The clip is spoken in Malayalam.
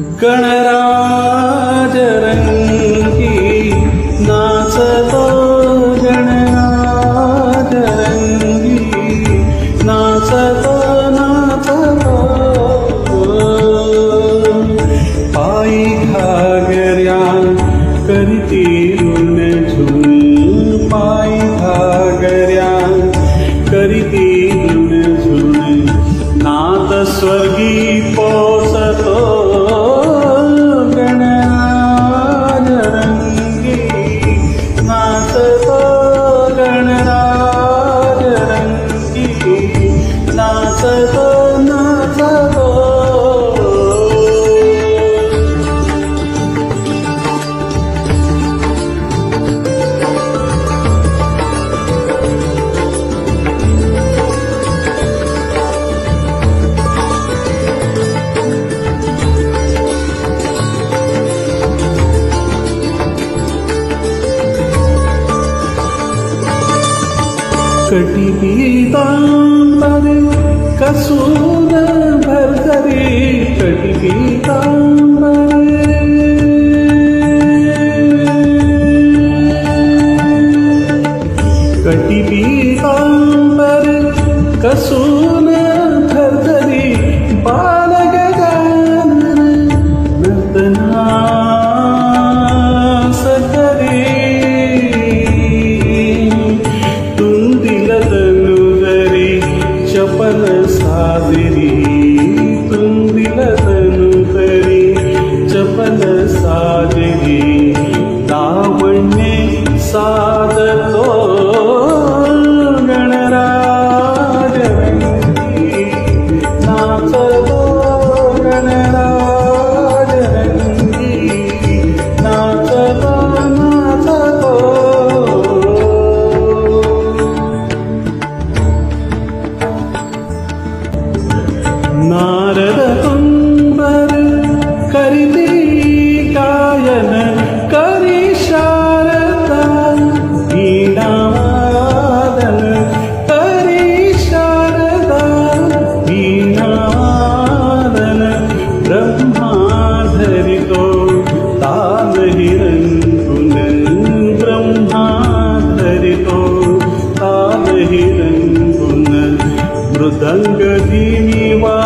गणराज रंगी नाचतो गणराज रंगी नाचतो नाचतो पायी घागऱ्या करीती ऋण झुन पायी घागऱ्या करीती ऋण झुन नात स्वर्गी पोसतो ಕಟಿಪಿ ತಾಂಬರ ಕಸೂನ ಭರ್ಗರಿ ಕಟಿಪಿ ತಾಂಬರ ಕಟಿಪಿ ತಾಂಬರ ಕಸೂನ നാരദ തുമ്പർ കരിതി കായന കരിശാരദ വീണാദന ബ്രഹ്മാധരിതോ താതഹിരൻ പുനൻ ബ്രഹ്മാധരിതോ താതഹിരൻ പുനൻ മൃദംഗ ധീനിവാ